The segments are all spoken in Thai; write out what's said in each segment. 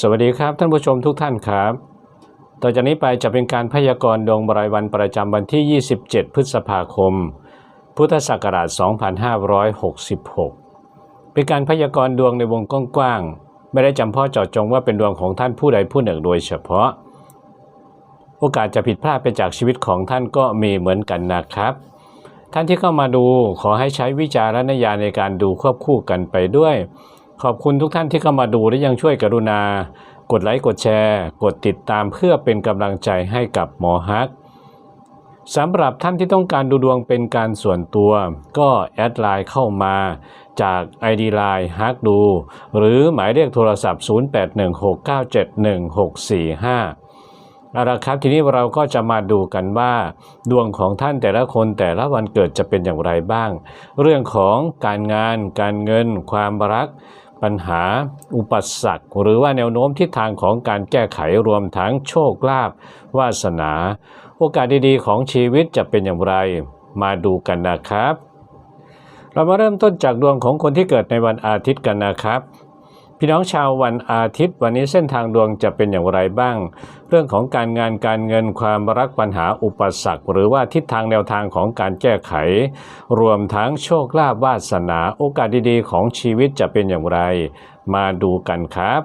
สวัสดีครับท่านผู้ชมทุกท่านครับ ต่อจากนี้ไปจะเป็นการพยากรณ์ดวงรายวันประจำวันที่ 27 พฤษภาคม พุทธศักราช 2566 เป็นการพยากรณ์ดวงในวงกว้างๆ ไม่ได้จำเพาะเจาะจงว่าเป็นดวงของท่านผู้ใดผู้หนึ่งโดยเฉพาะ โอกาสจะผิดพลาดไปจากชีวิตของท่านก็มีเหมือนกันนะครับ ท่านที่เข้ามาดูขอให้ใช้วิจารณญาณในการดูควบคู่กันไปด้วย ขอบคุณทุกท่านที่เข้ามาดูและยังช่วยกรุณา กดไลค์กดแชร์ กดติดตามเพื่อเป็นกำลังใจให้กับหมอฮักสำหรับท่านที่ต้องการดูดวงเป็นการส่วนตัว ก็แอดไลน์เข้ามาจาก ID Line ฮักดู หรือหมายเลขโทรศัพท์ 0816971645เอาละครับทีนี้เราก็จะมาดูกันว่า ดวงของท่านแต่ละคนแต่ละวันเกิดจะเป็นอย่างไรบ้าง เรื่องของการงาน การเงิน ความรัก ปัญหาอุปสรรค หรือว่าแนวโน้มทิศทางของการแก้ไขรวมทั้งโชคลาภวาสนา โอกาสดีๆ ของชีวิตจะเป็นอย่างไรมาดูกันนะครับ เรามาเริ่มต้นจากดวงของคนที่เกิดในวันอาทิตย์กันนะครับ พี่น้องชาววันอาทิตย์ วันนี้เส้นทางดวงจะเป็นอย่างไรบ้าง เรื่องของการงานการเงินความรักปัญหาอุปสรรค หรือว่าทิศทางแนวทางของการแก้ไข รวมทั้งโชคลาภวาสนาโอกาสดีๆ ของชีวิตจะเป็นอย่างไร มาดูกันครับ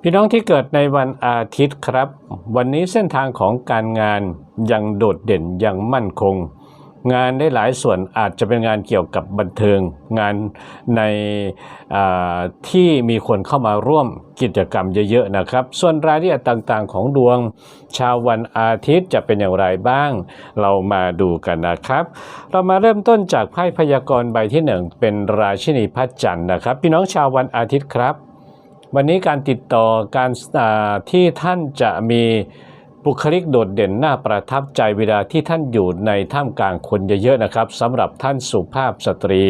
พี่น้องที่เกิดในวันอาทิตย์ครับ วันนี้เส้นทางของการงานยังโดดเด่นยังมั่นคง งานได้หลายส่วนอาจจะเป็นงานเกี่ยวกับบันเทิง งานในที่มีคนเข้ามาร่วมกิจกรรมเยอะๆนะครับ ส่วนรายละเอียดต่างๆ ของดวง ชาววันอาทิตย์จะเป็นอย่างไรบ้าง เรามาดูกันนะครับ เรามาเริ่มต้นจากไพ่พยากรณ์ใบที่หนึ่งเป็นราชินีพระจันทร์นะครับ พี่น้องชาววันอาทิตย์ครับ วันนี้การติดต่อการที่ท่านจะมี บุคลิกโดดเด่นน่าประทับใจเวลาที่ท่านอยู่ในท่ามกลางคนเยอะๆนะครับสำหรับท่านสุภาพสตรี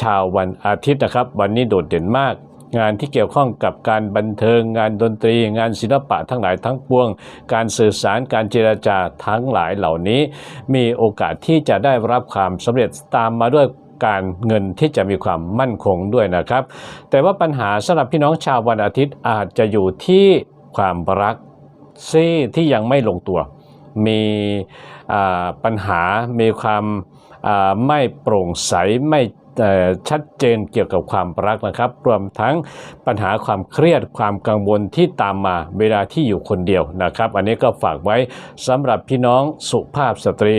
ชาววันอาทิตย์นะครับ วันนี้โดดเด่นมาก งานที่เกี่ยวข้องกับการบันเทิงงานดนตรี งานศิลปะทั้งหลายทั้งปวง การสื่อสารการเจรจาทั้งหลายเหล่านี้ มีโอกาสที่จะได้รับความสำเร็จตามมาด้วยการเงินที่จะมีความมั่นคงด้วยนะครับ แต่ว่าปัญหาสำหรับพี่น้องชาววันอาทิตย์อาจจะอยู่ที่ความรัก ซี่ที่ยังไม่ลงตัว มีปัญหา มีความไม่โปร่งใสไม่ชัดเจนเกี่ยวกับความรักนะครับ รวมทั้งปัญหาความเครียดความกังวลที่ตามมาเวลาที่อยู่คนเดียวนะครับ อันนี้ก็ฝากไว้สำหรับพี่น้องสุภาพสตรี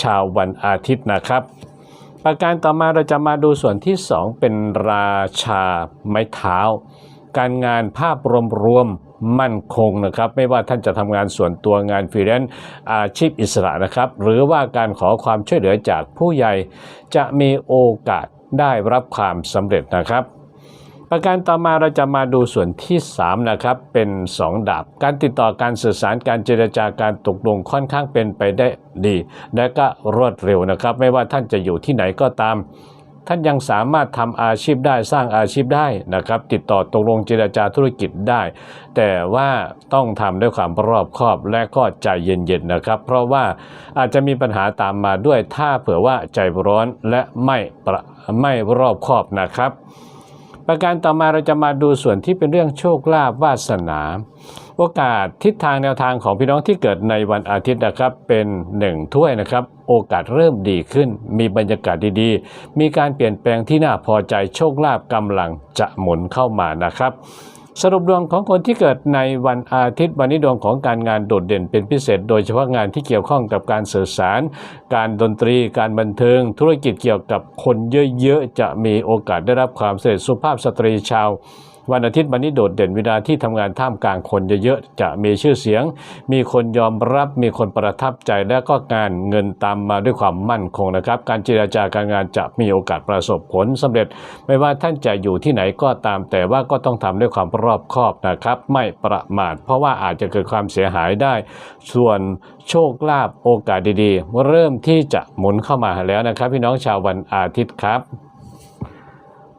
ชาววันอาทิตย์นะครับ ประการต่อมาเราจะมาดูส่วนที่ 2 เป็นราชาไม้เท้า การงานภาพรวม มั่นคงนะครับ ไม่ว่าท่านจะทำงานส่วนตัวงานฟรีแลนซ์อาชีพอิสระนะครับ หรือว่าการขอความช่วยเหลือจากผู้ใหญ่จะมีโอกาสได้รับความสำเร็จนะครับประการต่อมาเราจะมาดูส่วนที่ 3 นะครับ เป็น 2 ดาบ การติดต่อการสื่อสารการเจรจาการตกลงค่อนข้างเป็นไปได้ดี และก็รวดเร็วนะครับ ไม่ว่าท่านจะอยู่ที่ไหนก็ตาม ท่านยังสามารถทำอาชีพได้สร้างอาชีพได้นะครับ ติดต่อตกลงเจรจาธุรกิจได้ แต่ว่าต้องทำด้วยความรอบคอบและก็ใจเย็นๆนะครับ เพราะว่าอาจจะมีปัญหาตามมาด้วยถ้าเผื่อว่าใจร้อนและไม่ไม่รอบคอบนะครับ ประการต่อมาเราจะมาดูส่วนที่เป็นเรื่องโชคลาภวาสนา โอกาสทิศทางแนวทางของพี่น้องที่เกิดในวันอาทิตย์นะครับ เป็น1ถ้วยนะครับ โอกาสเริ่มดีขึ้น มีบรรยากาศดีๆ มีการเปลี่ยนแปลงที่น่าพอใจโชคลาภกำลังจะหมุนเข้ามานะครับ สรุปดวงของคนที่เกิดในวันอาทิตย์ วันนี้ดวงของการงานโดดเด่นเป็นพิเศษ โดยเฉพาะงานที่เกี่ยวข้องกับการสื่อสาร การดนตรี การบันเทิง ธุรกิจเกี่ยวกับคนเยอะๆจะมีโอกาสได้รับความสำเร็จสุภาพสตรีชาว วันอาทิตย์วันนี้โดดเด่นเวลาที่ทำงานท่ามกลางคนเยอะๆจะมีชื่อเสียง มีคนยอมรับมีคนประทับใจและก็งานเงินตามมาด้วยความมั่นคงนะครับ การเจราจาการงานจะมีโอกาสประสบผลสำเร็จ ไม่ว่าท่านจะอยู่ที่ไหนก็ตาม แต่ว่าก็ต้องทำด้วยความรอบคอบนะครับ ไม่ประมาท เพราะว่าอาจจะเกิดความเสียหายได้ ส่วนโชคลาภโอกาสดีๆ เริ่มที่จะหมุนเข้ามาแล้วนะครับ พี่น้องชาววันอาทิตย์ครับ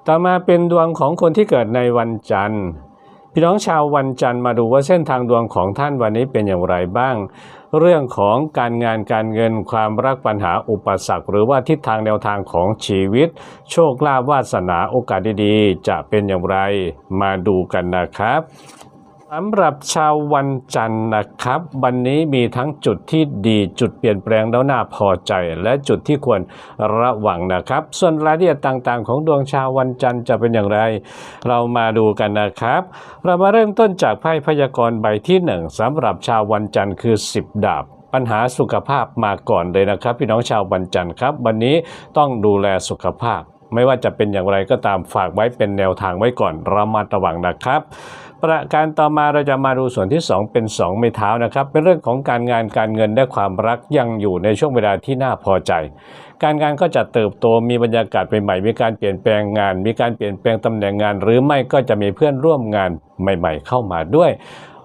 ต่อมาเป็นดวงของคนที่เกิดในวันจันทร์ พี่น้องชาววันจันทร์มาดูว่าเส้นทางดวงของท่านวันนี้เป็นอย่างไรบ้าง เรื่องของการงานการเงินความรักปัญหาอุปสรรค หรือว่าทิศทางแนวทางของชีวิต โชคลาภวาสนาโอกาสดีๆ จะเป็นอย่างไรมาดูกันนะครับ สำหรับชาววันจันทร์นะครับ วันนี้มีทั้งจุดที่ดีจุดเปลี่ยนแปลงแล้วน่าพอใจ และจุดที่ควรระวังนะครับ ส่วนรายละเอียดต่างๆ ของดวงชาววันจันทร์จะเป็นอย่างไร เรามาดูกันนะครับ เรามาเริ่มต้นจากไพ่พยากรณ์ใบที่หนึ่งสำหรับชาววันจันทร์คือ 10 ดาบปัญหาสุขภาพมาก่อนเลยนะครับ พี่น้องชาววันจันทร์ครับ วันนี้ต้องดูแลสุขภาพ ไม่ว่าจะเป็นอย่างไรก็ตามฝากไว้เป็นแนวทางไว้ก่อนระมัดระวังนะครับ ประการต่อมาเราจะมาดูส่วนที่ 2 เป็น 2 ไม้เท้านะครับ เป็นเรื่องของการงานการเงินและความรักยังอยู่ในช่วงเวลาที่น่าพอใจ การงานก็จะเติบโตมีบรรยากาศใหม่ๆมีการเปลี่ยนแปลงงาน มีการเปลี่ยนแปลงตำแหน่งงาน หรือไม่ก็จะมีเพื่อนร่วมงานใหม่ ๆ เข้ามาด้วย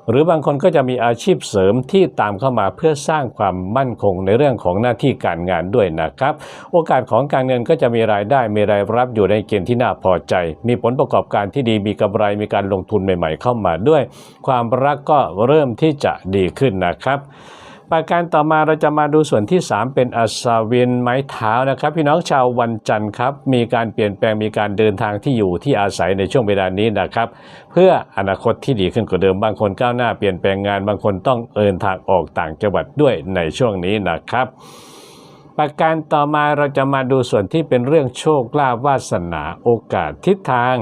หรือบางคนก็จะมีอาชีพเสริมที่ตามเข้ามาเพื่อสร้างความมั่นคงในเรื่องของหน้าที่การงานด้วยนะครับ โอกาสของการเงินก็จะมีรายได้มีรายรับอยู่ในเกณฑ์ที่น่าพอใจ มีผลประกอบการที่ดีมีกำไรมีการลงทุนใหม่ ๆ เข้ามาด้วย ความรักก็เริ่มที่จะดีขึ้นนะครับ ประการต่อมาเราจะมาดูส่วนที่ 3 เป็นอัศวินไม้เท้านะครับ พี่น้องชาววันจันทร์ครับ มีการเปลี่ยนแปลงมีการเดินทางที่อยู่ที่อาศัยในช่วงเวลานี้นะครับ เพื่ออนาคตที่ดีขึ้นกว่าเดิมบางคนก้าวหน้าเปลี่ยนแปลงงานบางคนต้องเดินทางออกต่างจังหวัดด้วยในช่วงนี้นะครับ ประการต่อมาเราจะมาดูส่วนที่เป็นเรื่องโชคลาภวาสนาโอกาสทิศทาง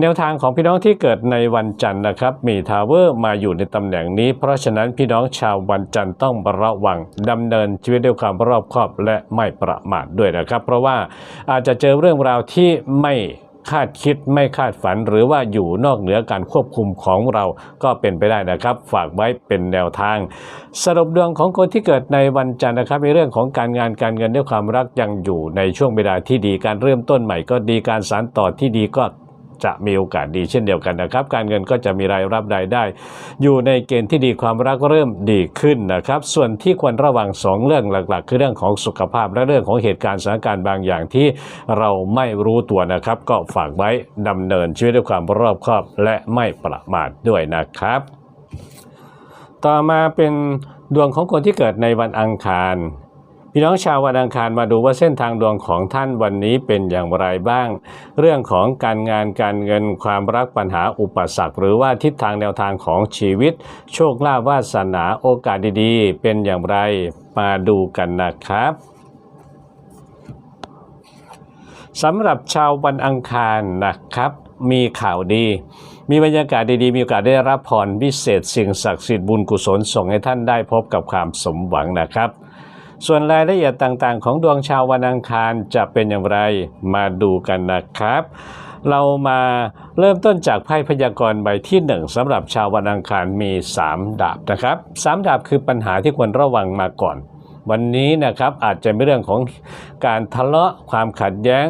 แนวทางของพี่น้องที่เกิดในวันจันทร์นะครับ มีทาวเวอร์มาอยู่ในตำแหน่งนี้ เพราะฉะนั้นพี่น้องชาววันจันทร์ต้องระวังดำเนินชีวิตด้วยความรอบคอบและไม่ประมาทด้วยนะครับ เพราะว่าอาจจะเจอเรื่องราวที่ไม่คาดคิดไม่คาดฝันหรือว่าอยู่นอกเหนือการควบคุมของเราก็เป็นไปได้นะครับ ฝากไว้เป็นแนวทาง สรุปดวงของคนที่เกิดในวันจันทร์นะครับ ในเรื่องของการงานการเงินด้วยความรักยังอยู่ในช่วงเวลาที่ดีการเริ่มต้นใหม่ก็ดีการสานต่อที่ดีก็ จะมีโอกาสดีเช่นเดียวกันนะครับ การเงินก็จะมีรายรับรายได้ อยู่ในเกณฑ์ที่ดีความรักก็เริ่มดีขึ้นนะครับ ส่วนที่ควรระวังสองเรื่องหลัก ๆ คือเรื่องของสุขภาพและเรื่องของเหตุการณ์สถานการณ์บางอย่างที่เราไม่รู้ตัวนะครับ ก็ฝากไว้ดำเนินชีวิตด้วยความรอบคอบและไม่ประมาทด้วยนะครับ ต่อมาเป็นดวงของคนที่เกิดในวันอังคาร พี่น้องชาววันอังคารมาดูว่าเส้นทางดวงของท่านวันนี้เป็นอย่างไรบ้าง เรื่องของการงานการเงินความรักปัญหาอุปสรรค หรือว่าทิศทางแนวทางของชีวิต โชคลาภวาสนาโอกาสดีๆ เป็นอย่างไรมาดูกันนะครับสำหรับชาววันอังคารนะครับ มีข่าวดี มีบรรยากาศดีๆ มีโอกาสได้รับพรพิเศษสิ่งศักดิ์สิทธิ์บุญกุศลส่งให้ท่านได้พบกับความสมหวังนะครับ ส่วนรายละเอียดต่างๆ ของดวงชาววันอังคารจะเป็นอย่างไรมาดูกันนะครับ เรามาเริ่มต้นจากไพ่พยากรณ์ใบที่หนึ่งสำหรับชาววันอังคารมี 3 ดาบนะครับสามดาบคือปัญหาที่ควรระวังมาก่อน วันนี้นะครับอาจจะเป็นเรื่องของการทะเลาะความขัดแย้ง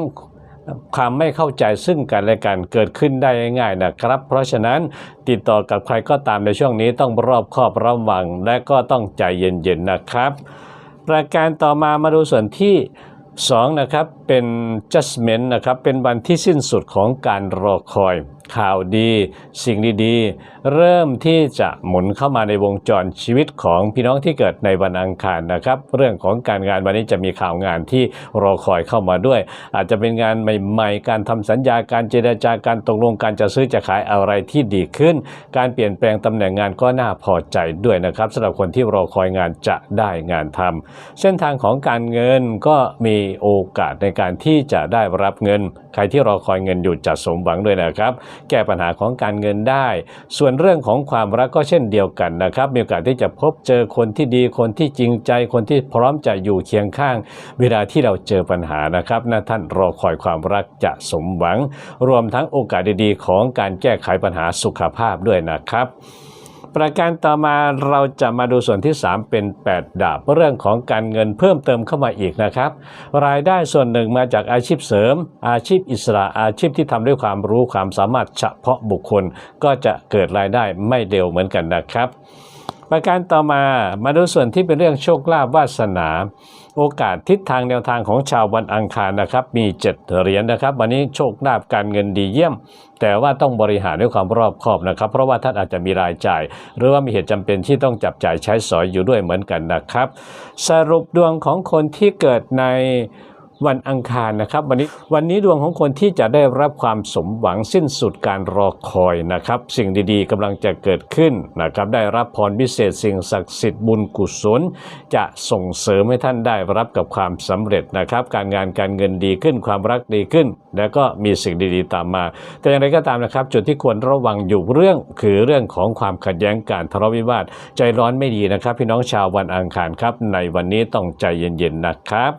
ความไม่เข้าใจซึ่งกันและกันเกิดขึ้นได้ง่ายๆนะครับ เพราะฉะนั้นติดต่อกับใครก็ตามในช่วงนี้ต้องรอบคอบระวังและก็ต้องใจเย็นๆนะครับ ประการต่อมามาดูส่วนที่2นะครับเป็น judgment นะครับเป็นวันที่สิ้นสุดของการรอคอย ข่าวดี สิ่งดีๆ เริ่มที่จะหมุนเข้ามาในวงจรชีวิตของพี่น้องที่เกิดในวันอังคารนะครับ เรื่องของการงานวันนี้จะมีข่าวงานที่รอคอยเข้ามาด้วย อาจจะเป็นงานใหม่ ๆ การทำสัญญาการเจรจาการตกลงการจะซื้อจะขายอะไรที่ดีขึ้น การเปลี่ยนแปลงตำแหน่งงานก็น่าพอใจด้วยนะครับสำหรับคนที่รอคอยงานจะได้งานทำเส้นทางของการเงินก็มีโอกาสในการที่จะได้รับเงิน ใครที่รอคอยเงินอยู่จะสมหวังด้วยนะครับ แก้ปัญหาของการเงินได้ ส่วนเรื่องของความรักก็เช่นเดียวกันนะครับ มีโอกาสที่จะพบเจอคนที่ดีคนที่จริงใจคนที่พร้อมจะอยู่เคียงข้าง เวลาที่เราเจอปัญหานะครับนะท่านรอคอยความรักจะสมหวัง รวมทั้งโอกาสดีๆ ของการแก้ไขปัญหาสุขภาพด้วยนะครับ ประการต่อมาเราจะมาดูส่วนที่ 3 เป็น 8 ดาบเรื่องของการเงินเพิ่มเติมเข้ามาอีกนะครับ รายได้ส่วนหนึ่งมาจากอาชีพเสริม อาชีพอิสระอาชีพที่ทำด้วยความรู้ความสามารถเฉพาะบุคคล ก็จะเกิดรายได้ไม่เดียวเหมือนกันนะครับ ประการต่อมามาดูส่วนที่เป็นเรื่องโชคลาภวาสนา โอกาสทิศทางแนวทางของชาววันอังคารนะครับ มี 7 เหรียญนะครับ วันนี้โชคลาภการเงินดีเยี่ยม แต่ว่าต้องบริหารด้วยความรอบคอบนะครับ เพราะว่าท่านอาจจะมีรายจ่าย หรือว่ามีเหตุจำเป็นที่ต้องจับจ่ายใช้สอยอยู่ด้วยเหมือนกันนะครับ สรุปดวงของคนที่เกิดใน วันอังคารนะครับ วันนี้วันนี้ดวงของคนที่จะได้รับความสมหวังสิ้นสุดการรอคอยนะครับ สิ่งดีๆกำลังจะเกิดขึ้นนะครับ ได้รับพรพิเศษสิ่งศักดิ์สิทธิ์บุญกุศล จะส่งเสริมให้ท่านได้รับกับความสำเร็จนะครับ การงานการเงินดีขึ้นความรักดีขึ้น แล้วก็มีสิ่งดีๆ ตามมา แต่อย่างไรก็ตามนะครับ จุดที่ควรระวังอยู่เรื่องคือเรื่องของความขัดแย้งการทะเลาะวิวาท ใจร้อนไม่ดีนะครับ พี่น้องชาววันอังคารครับ ในวันนี้ต้องใจเย็นๆนะครับ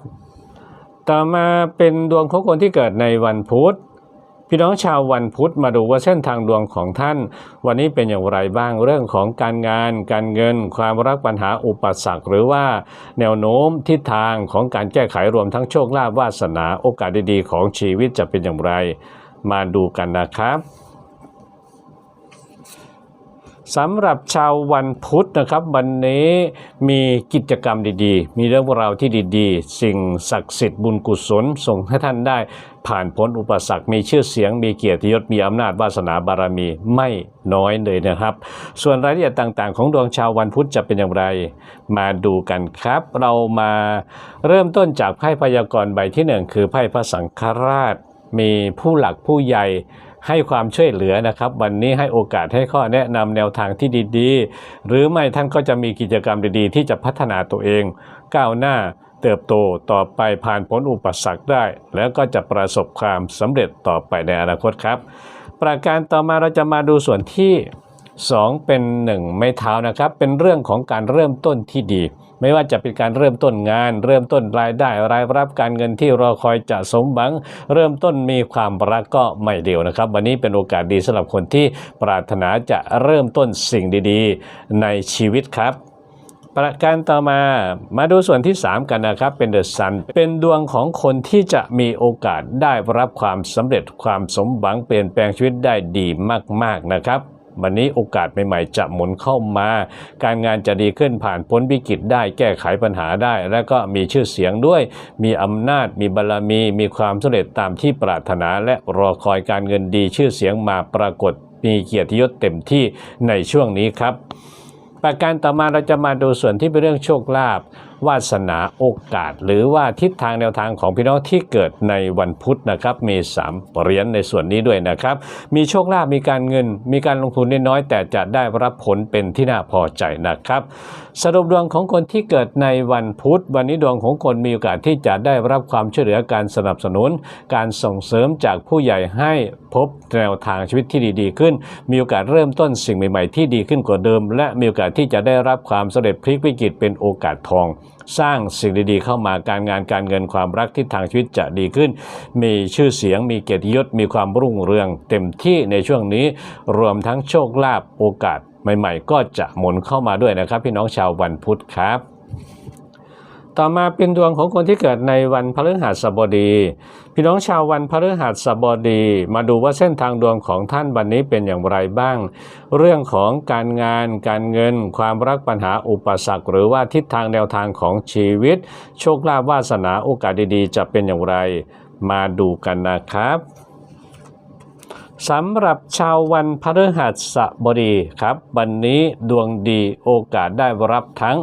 ต่อมาเป็นดวงของคนที่เกิดในวันพุธพี่น้องชาววันพุธมาดูว่าเส้นทางดวงของท่าน วันนี้เป็นอย่างไรบ้างเรื่องของการงาน การเงิน ความรักปัญหาอุปสรรค หรือว่าแนวโน้มทิศทางของการแก้ไขรวมทั้งโชคลาภวาสนาโอกาสดีๆ ของชีวิตจะเป็นอย่างไร มาดูกันนะครับ สำหรับชาววันพุธนะครับ วันนี้มีกิจกรรมดีๆ มีเรื่องราวที่ดีๆ สิ่งศักดิ์สิทธิ์บุญกุศลส่งให้ท่านได้ ผ่านพ้นอุปสรรค มีชื่อเสียงมีเกียรติยศมีอำนาจวาสนาบารมีไม่น้อยเลยนะครับ ส่วนรายละเอียดต่างๆ ของดวงชาววันพุธจะเป็นอย่างไร มาดูกันครับ เรามาเริ่มต้นจากไพ่พยากรณ์ใบที่หนึ่งคือไพ่พระสังฆราช มีผู้หลักผู้ใหญ่ ให้ความช่วยเหลือนะครับ วันนี้ให้โอกาสให้ข้อแนะนำแนวทางที่ดีๆ หรือไม่ท่านก็จะมีกิจกรรมดีๆ ที่จะพัฒนาตัวเอง ก้าวหน้าเติบโตต่อไปผ่านพ้นอุปสรรคได้ แล้วก็จะประสบความสำเร็จต่อไปในอนาคตครับ ประการต่อมาเราจะมาดูส่วนที่ 2 เป็น 1 ไม่เท้านะครับ เป็นเรื่องของการเริ่มต้นที่ดี ไม่ว่าจะเป็นการเริ่มต้นงาน เริ่มต้นรายได้รายรับการเงินที่รอคอยจะสมหวัง เริ่มต้นมีความรักก็ไม่เดียวนะครับ วันนี้เป็นโอกาสดีสำหรับคนที่ปรารถนาจะเริ่มต้นสิ่งดีๆ ในชีวิตครับประการต่อมามาดูส่วนที่ 3 กันนะครับ เป็นเดอะซันเป็นดวงของคนที่จะมีโอกาสได้รับความสำเร็จความสมหวังเปลี่ยนแปลงชีวิตได้ดีมาก ๆนะครับ วันนี้โอกาสใหม่ๆจะหมุนเข้ามา การงานจะดีขึ้นผ่านพ้นวิกฤตได้แก้ไขปัญหาได้ และก็มีชื่อเสียงด้วย มีอำนาจมีบารรมี มีความสำเร็จตามที่ปรารถนาและรอคอยการเงินดีชื่อเสียงมาปรากฏมีเกียรติยศเต็มที่ในช่วงนี้ครับ ประการต่อมาเราจะมาดูส่วนที่เป็นเรื่องโชคลาภวาสนาโอกาส หรือว่าทิศทางแนวทางของพี่น้องที่เกิดในวันพุธนะครับมี3เหรียญในส่วนนี้ด้วยนะครับ มีโชคลาภมีการเงิน มีการลงทุนน้อยแต่จะได้รับผลเป็นที่น่าพอใจนะครับ สรุปดวงของคนที่เกิดในวันพุธ วันนี้ดวงของคนมีโอกาสที่จะได้รับความช่วยเหลือการสนับสนุน การส่งเสริมจากผู้ใหญ่ให้พบแนวทางชีวิตที่ดีๆขึ้น มีโอกาสเริ่มต้นสิ่งใหม่ๆที่ดีขึ้นกว่าเดิม และมีโอกาสที่จะได้รับความสำเร็จพลิกวิกฤตเป็นโอกาสทองสร้างสิ่งดีๆเข้ามาการงานการเงินความรักทิศทางชีวิตจะดีขึ้น มีชื่อเสียงมีเกียรติยศมีความรุ่งเรือง เต็มที่ในช่วงนี้รวมทั้งโชคลาภโอกาสใหม่ ๆ ก็จะหมุนเข้ามาด้วยนะครับ พี่น้องชาววันพุธครับ ต่อมาเป็นดวงของคนที่เกิดในวันพฤหัสบดี พี่น้องชาววันพฤหัสบดี มาดูว่าเส้นทางดวงของท่านวันนี้เป็นอย่างไรบ้าง เรื่องของการงาน การเงิน ความรักปัญหาอุปสรรค หรือว่าทิศทางแนวทางของชีวิต โชคลาภวาสนาโอกาสดีๆ จะเป็นอย่างไร มาดูกันนะครับสำหรับชาววันพฤหัสบดีครับ วันนี้ดวงดีโอกาสได้รับทั้ง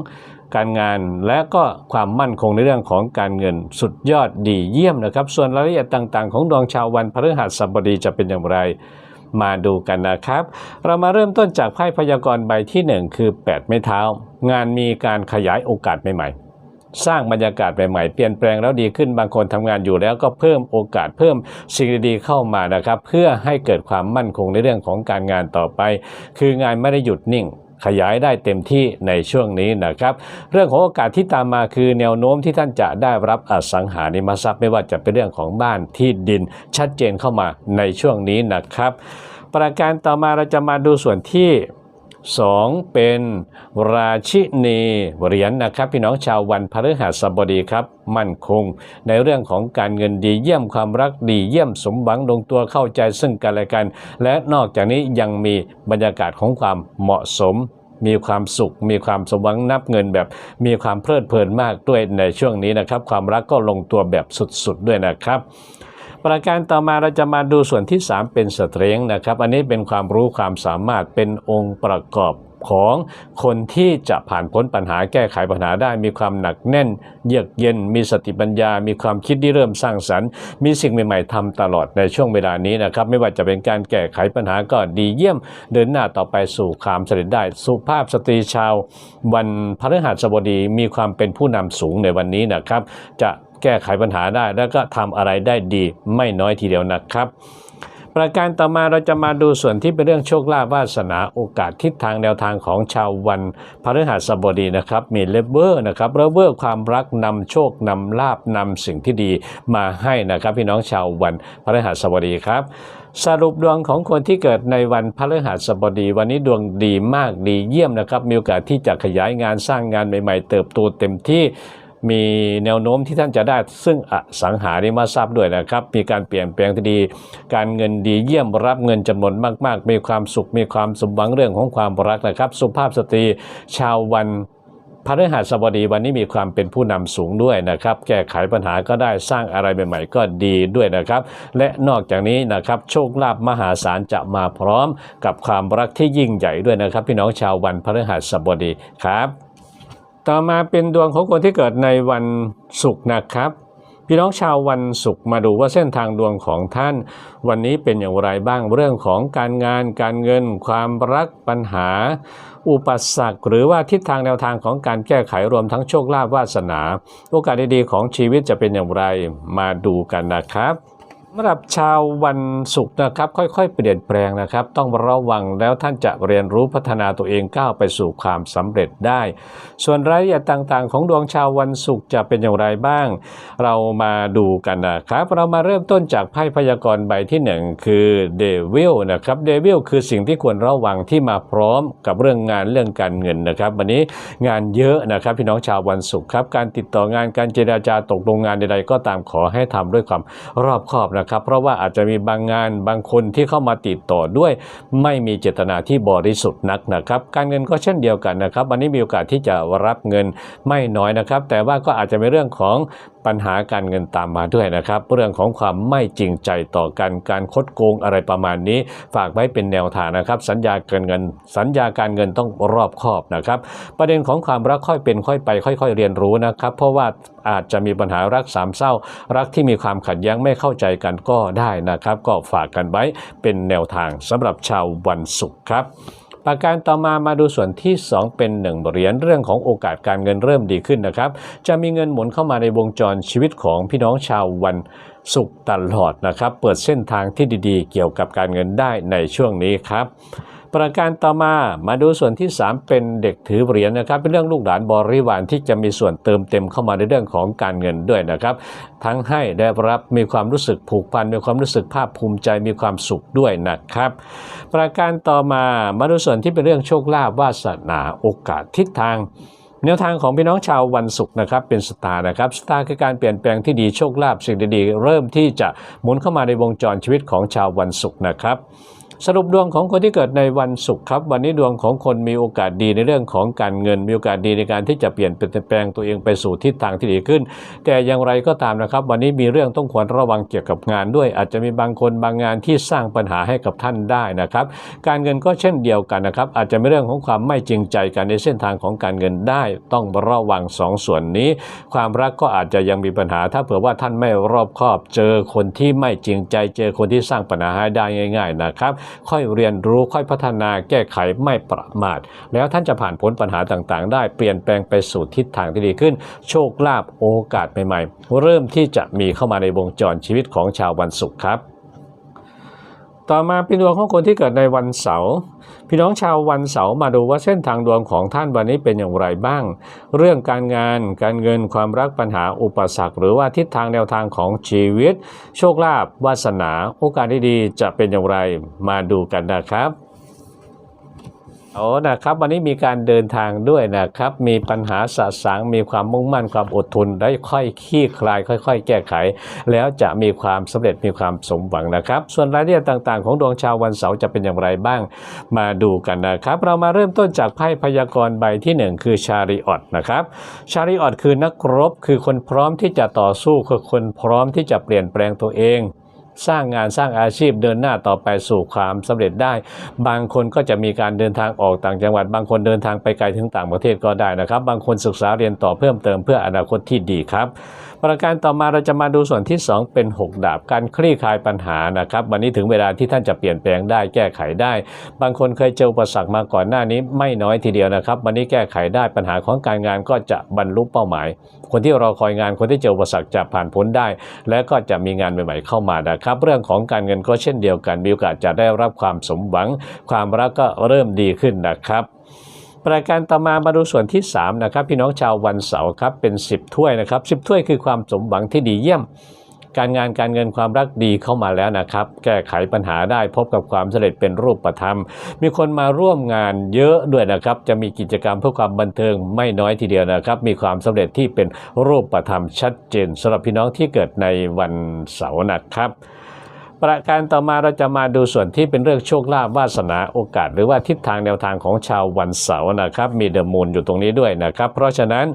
การงาน และก็ความมั่นคงในเรื่องของการเงินสุดยอดดีเยี่ยมนะครับ ส่วนรายละเอียดต่างๆ ของดวงชาววันพฤหัสบดีจะเป็นอย่างไร มาดูกันนะครับ เรามาเริ่มต้นจากไพ่พยากรณ์ใบที่ 1 คือ 8 ไม้เท้า งานมีการขยายโอกาสใหม่ๆ สร้างบรรยากาศใหม่ๆ เปลี่ยนแปลงแล้วดีขึ้นบางคนทำงานอยู่แล้วก็เพิ่มโอกาสเพิ่มสิ่งดีๆเข้ามานะครับ เพื่อให้เกิดความมั่นคงในเรื่องของการงานต่อไป คืองานไม่ได้หยุดนิ่ง ขยายได้เต็มที่ในช่วงนี้นะครับ เรื่องของโอกาสที่ตามมาคือแนวโน้มที่ท่านจะได้รับอสังหาริมทรัพย์ไม่ว่าจะเป็นเรื่องของบ้านที่ดินชัดเจนเข้ามาในช่วงนี้นะครับ ประการต่อมาเราจะมาดูส่วนที่ 2 เป็นราชินีเหรียญนะครับ พี่น้องชาววันพฤหัสบดีครับ มั่นคง ในเรื่องของการเงินดีเยี่ยมความรักดีเยี่ยมสมหวังลงตัวเข้าใจซึ่งกันและกัน และนอกจากนี้ยังมีบรรยากาศของความเหมาะสมมีความสุข มีความสมหวังนับเงินแบบ มีความเพลิดเพลินมากด้วยในช่วงนี้นะครับ ความรักก็ลงตัวแบบสุดๆด้วยนะครับ ประการต่อมาเราจะมาดูส่วนที่ 3 เป็นสเตรงนะครับ อันนี้เป็นความรู้ความสามารถเป็นองค์ประกอบของคนที่จะผ่านพ้นปัญหาแก้ไขปัญหาได้ มีความหนักแน่น เยือกเย็น มีสติปัญญา มีความคิดที่เริ่มสร้างสรรค์ มีสิ่งใหม่ ๆทำตลอดในช่วงเวลานี้นะครับ ไม่ว่าจะเป็นการแก้ไขปัญหาก็ดีเยี่ยม เดินหน้าต่อไปสู่ความสำเร็จได้ สุภาพสตรีชาว วันพฤหัสบดีมีความเป็นผู้นำสูงในวันนี้นะครับ จะ แก้ไขปัญหาได้ แล้วก็ทำอะไรได้ดีไม่น้อยทีเดียวนะครับ ประการต่อมาเราจะมาดูส่วนที่เป็นเรื่องโชคลาภวาสนาโอกาสทิศทางแนวทางของชาววันพฤหัสบดีนะครับ มีเลเวอร์นะครับเลเวอร์ความรักนำโชคนำลาบนำสิ่งที่ดีมาให้นะครับ พี่น้องชาววันพฤหัสบดีครับสรุปดวงของคนที่เกิดในวันพฤหัสบดี วันนี้ดวงดีมากดีเยี่ยมนะครับ มีโอกาสที่จะขยายงานสร้างงานใหม่ ๆ เติบโตเต็มที่ มีแนวโน้มที่ท่านจะได้ซึ่งอสังหาริมทรัพย์ด้วยนะครับ มีการเปลี่ยนแปลงที่ดี การเงินดีเยี่ยมรับเงินจำนวนมาก ๆ มีความสุขมีความสมหวังเรื่องของความรักนะครับ สุภาพสตรีชาววันพฤหัสบดีวันนี้มีความเป็นผู้นำสูงด้วยนะครับ แก้ไขปัญหาก็ได้สร้างอะไรใหม่ๆก็ดีด้วยนะครับ และนอกจากนี้นะครับโชคลาภมหาศาลจะมาพร้อมกับความรักที่ยิ่งใหญ่ด้วยนะครับ พี่น้องชาววันพฤหัสบดีครับ ต่อมาเป็นดวงของคนที่เกิดในวันศุกร์นะครับ พี่น้องชาววันศุกร์มาดูว่าเส้นทางดวงของท่าน วันนี้เป็นอย่างไรบ้างเรื่องของการงาน การเงิน ความรักปัญหา อุปสรรคหรือว่าทิศทางแนวทางของการแก้ไขรวมทั้งโชคลาภวาสนา โอกาสดีๆของชีวิตจะเป็นอย่างไรมาดูกันนะครับ สำหรับชาววันศุกร์นะครับ ค่อยๆ เปลี่ยนแปลงนะครับ ต้องระวังแล้วท่านจะเรียนรู้พัฒนาตัวเองก้าวไปสู่ความสำเร็จได้ ส่วนรายละเอียดต่างๆ ของดวงชาววันศุกร์จะเป็นอย่างไรบ้าง เรามาดูกันนะครับ เรามาเริ่มต้นจากไพ่พยากรณ์ใบที่หนึ่งคือเดวิลนะครับเดวิลคือสิ่งที่ควรระวังที่มาพร้อมกับเรื่องงานเรื่องการเงินนะครับ วันนี้งานเยอะนะครับพี่น้องชาววันศุกร์ครับการติดต่องานการเจราจาตกลงงานใดๆก็ตามขอให้ทำด้วยความรอบคอบนะครับ เพราะว่าอาจจะมีบางงานบางคนที่เข้ามาติดต่อด้วย ไม่มีเจตนาที่บริสุทธิ์นักนะครับ การเงินก็เช่นเดียวกันนะครับวันนี้มีโอกาสที่จะรับเงินไม่น้อยนะครับ แต่ว่าก็อาจจะเป็นเรื่องของ ปัญหาการเงินตามมาด้วยนะครับ เรื่องของความไม่จริงใจต่อกันการคดโกงอะไรประมาณนี้ ฝากไว้เป็นแนวทางนะครับ สัญญาการเงิน สัญญาการเงินต้องรอบคอบนะครับ ประเด็นของความรักค่อยเป็นค่อยไป ค่อย ๆ เรียนรู้นะครับ เพราะว่าอาจจะมีปัญหารักสามเศร้า รักที่มีความขัดแย้งไม่เข้าใจกันก็ได้นะครับ ก็ฝากกันไว้เป็นแนวทางสำหรับชาววันศุกร์ครับ ประการต่อมามาดูส่วนที่ 2 เป็น 1 เหรียญเรื่องของโอกาสการเงินเริ่มดีขึ้นนะครับ จะมีเงินหมุนเข้ามาในวงจรชีวิตของพี่น้องชาววันศุกร์ตลอดนะครับ เปิดเส้นทางที่ดีๆ เกี่ยวกับการเงินได้ในช่วงนี้ครับ ประการต่อมามาดูส่วนที่ 3 เป็นเด็กถือเหรียญนะครับ เป็นเรื่องลูกหลานบริวารที่จะมีส่วนเติมเต็มเข้ามาในเรื่องของการเงินด้วยนะครับ ทั้งให้ได้รับมีความรู้สึกผูกพันมีความรู้สึกภาคภูมิใจมีความสุขด้วยนะครับ ประการต่อมามาดูส่วนที่เป็นเรื่องโชคลาภวาสนาโอกาสทิศทางแนวทางของพี่น้องชาววันศุกร์นะครับเป็นสตาร์นะครับสตาร์คือการเปลี่ยนแปลงที่ดีโชคลาภสิ่งดีๆ เริ่มที่จะหมุนเข้ามาในวงจรชีวิตของชาววันศุกร์นะครับ สรุปดวงของคนที่เกิดในวันศุกร์ครับ วันนี้ดวงของคนมีโอกาสดีในเรื่องของการเงิน มีโอกาสดีในการที่จะเปลี่ยนแปลงตัวเองไปสู่ทิศทางที่ดีขึ้น แต่อย่างไรก็ตามนะครับ วันนี้มีเรื่องต้องควรระวังเกี่ยวกับงานด้วย อาจจะมีบางคนบางงานที่สร้างปัญหาให้กับท่านได้นะครับ การเงินก็เช่นเดียวกันนะครับ อาจจะมีเรื่องของความไม่จริงใจกันในเส้นทางของการเงินได้ ต้องระวังสองส่วนนี้ ความรักก็อาจจะยังมีปัญหา ถ้าเผื่อว่าท่านไม่รอบคอบเจอคนที่ไม่จริงใจ เจอคนที่สร้างปัญหาให้ได้ง่าย ๆนะครับค่อยเรียนรู้ค่อยพัฒนาแก้ไขไม่ประมาท แล้วท่านจะผ่านพ้นปัญหาต่างๆ ได้เปลี่ยนแปลงไปสู่ทิศทางที่ดีขึ้น โชคลาภโอกาสใหม่ๆ เริ่มที่จะมีเข้ามาในวงจรชีวิตของชาววันศุกร์ครับ ต่อมาเป็นดวงของคนที่เกิดในวันเสาร์ พี่น้องชาววันเสาร์มาดูว่าเส้นทางดวงของท่านวันนี้เป็นอย่างไรบ้าง เรื่องการงานการเงินความรักปัญหาอุปสรรค หรือว่าทิศทางแนวทางของชีวิต โชคลาภวาสนา โอกาสดีๆจะเป็นอย่างไรมาดูกันนะครับ โอ้นะครับวันนี้มีการเดินทางด้วยนะครับ มีปัญหาสะสางมีความมุ่งมั่นความอดทนได้ค่อยขี้คลาย ค่อย ๆ แก้ไข แล้วจะมีความสำเร็จมีความสมหวังนะครับ ส่วนรายละเอียดต่างๆ ของดวงชาววันเสาร์จะเป็นอย่างไรบ้างมาดูกันนะครับ เรามาเริ่มต้นจากไพ่พยากรณ์ใบที่หนึ่งคือชาริออตนะครับชาริออตคือนักรบคือคนพร้อมที่จะต่อสู้คือคนพร้อมที่จะเปลี่ยนแปลงตัวเอง สร้างงานสร้างอาชีพเดินหน้าต่อไปสู่ความสำเร็จได้ บางคนก็จะมีการเดินทางออกต่างจังหวัด บางคนเดินทางไปไกลถึงต่างประเทศก็ได้นะครับ บางคนศึกษาเรียนต่อเพิ่มเติมเพื่ออนาคตที่ดีครับ ประการต่อมาเราจะมาดูส่วนที่ 2 เป็น 6 ดาบการคลี่คลายปัญหานะครับ วันนี้ถึงเวลาที่ท่านจะเปลี่ยนแปลงได้แก้ไขได้ บางคนเคยเจออุปสรรคมาก่อนหน้านี้ไม่น้อยทีเดียวนะครับ วันนี้แก้ไขได้ปัญหาของการงานก็จะบรรลุเป้าหมาย คนที่รอคอยงานคนที่เจออุปสรรคจะผ่านพ้นได้ และก็จะมีงานใหม่ๆเข้ามานะครับ เรื่องของการเงินก็เช่นเดียวกันมีโอกาสจะได้รับความสมหวัง ความรักก็เริ่มดีขึ้นนะครับ ประการต่อมามาดูส่วนที่ 3 นะครับ พี่น้องชาววันเสาร์ครับเป็น 10 ถ้วยนะครับ 10 ถ้วยคือความสมหวังที่ดีเยี่ยม การงานการเงินความรักดีเข้ามาแล้วนะครับ แก้ไขปัญหาได้พบกับความสำเร็จเป็นรูปธรรม มีคนมาร่วมงานเยอะด้วยนะครับ จะมีกิจกรรมเพื่อความบันเทิงไม่น้อยทีเดียวนะครับ มีความสำเร็จที่เป็นรูปธรรมชัดเจนสำหรับพี่น้องที่เกิดในวันเสาร์นะครับ ประการต่อมาเราจะมาดูส่วนที่เป็นเรื่องโชคลาภวาสนาโอกาส หรือว่าทิศทางแนวทางของชาววันเสาร์นะครับ มีเดอะมูนอยู่ตรงนี้ด้วยนะครับ เพราะฉะนั้น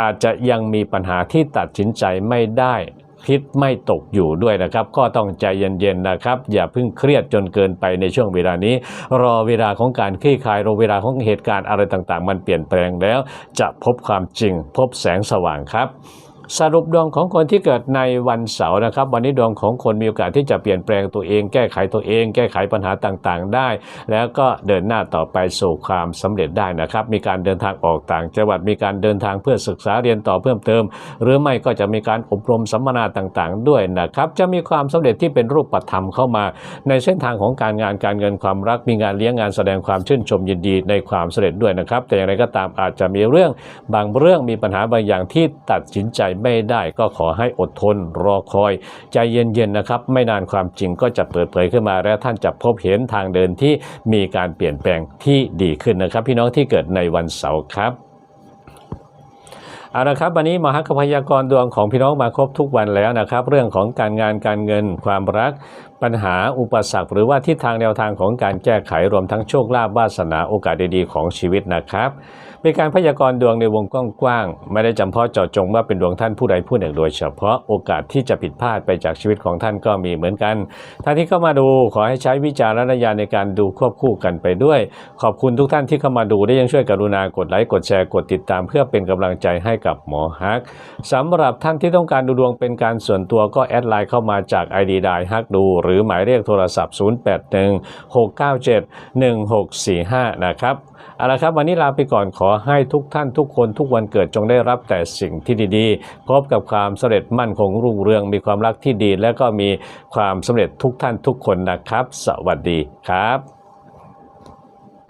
อาจจะยังมีปัญหาที่ตัดสินใจไม่ได้คิดไม่ตกอยู่ด้วยนะครับ ก็ต้องใจเย็นๆนะครับ อย่าเพิ่งเครียดจนเกินไปในช่วงเวลานี้ รอเวลาของการคลี่คลายรอเวลาของเหตุการณ์อะไรต่างๆ มันเปลี่ยนแปลงแล้ว จะพบความจริง พบแสงสว่างครับ สรุปดวงของคนที่เกิดในวันเสาร์นะครับ วันนี้ดวงของคนมีโอกาสที่จะเปลี่ยนแปลงตัวเอง แก้ไขตัวเอง แก้ไขปัญหาต่างๆ ได้ แล้วก็เดินหน้าต่อไปสู่ความสำเร็จได้นะครับ มีการเดินทางออกต่างจังหวัดมีการเดินทางเพื่อศึกษาเรียนต่อเพิ่มเติม หรือไม่ก็จะมีการอบรมสัมมนาต่างๆ ด้วยนะครับ จะมีความสำเร็จที่เป็นรูปธรรมเข้ามา ในเส้นทางของการงานการเงินความรัก มีงานเลี้ยงงานแสดงความชื่นชมยินดีในความสำเร็จด้วยนะครับ แต่อย่างไรก็ตามอาจจะมีเรื่องบางเรื่องมีปัญหาบางอย่างที่ตัดสินใจไม่ได้ก็ขอให้อดทนรอคอย ใจเย็นๆนะครับ ไม่นานความจริงก็จะเปิดเผยขึ้นมา และท่านจะพบเห็นทางเดินที่มีการเปลี่ยนแปลงที่ดีขึ้นนะครับ พี่น้องที่เกิดในวันเสาร์ครับเอาละครับวันนี้มหาคพยากรดวงของพี่น้องมาครบทุกวันแล้วนะครับ เรื่องของการงานการเงินความรัก ปัญหาอุปสรรค หรือว่าทิศทางแนวทางของการแก้ไขรวมทั้งโชคลาภวาสนาโอกาสดีๆของชีวิตนะครับ เป็นการพยากรณ์ดวงในวงกว้างๆไม่ได้จำเพาะเจาะจงว่าเป็นดวงท่านผู้ใดผู้หนึ่งโดยเฉพาะโอกาสที่จะผิดพลาดไปจากชีวิตของท่านก็มีเหมือนกันท่านที่เข้ามาดูขอให้ใช้วิจารณญาณในการดูควบคู่กันไปด้วย ขอบคุณทุกท่านที่เข้ามาดูได้ยังช่วยกรุณากดไลค์กดแชร์กดติดตาม เพื่อเป็นกำลังใจให้กับหมอฮักสำหรับท่านที่ต้องการดูดวงเป็นการส่วนตัวก็แอดไลน์เข้ามาจาก ID ไดฮักดู หรือหมายเลขโทรศัพท์ 0816971645 นะครับ เอาละครับ วันนี้ลาไปก่อนขอให้ทุกท่านทุกคนทุกวันเกิดจงได้รับแต่สิ่งที่ดีๆ พบกับความสำเร็จมั่นคงรุ่งเรือง มีความรักที่ดี และก็มีความสำเร็จทุกท่านทุกคนนะครับ สวัสดีครับ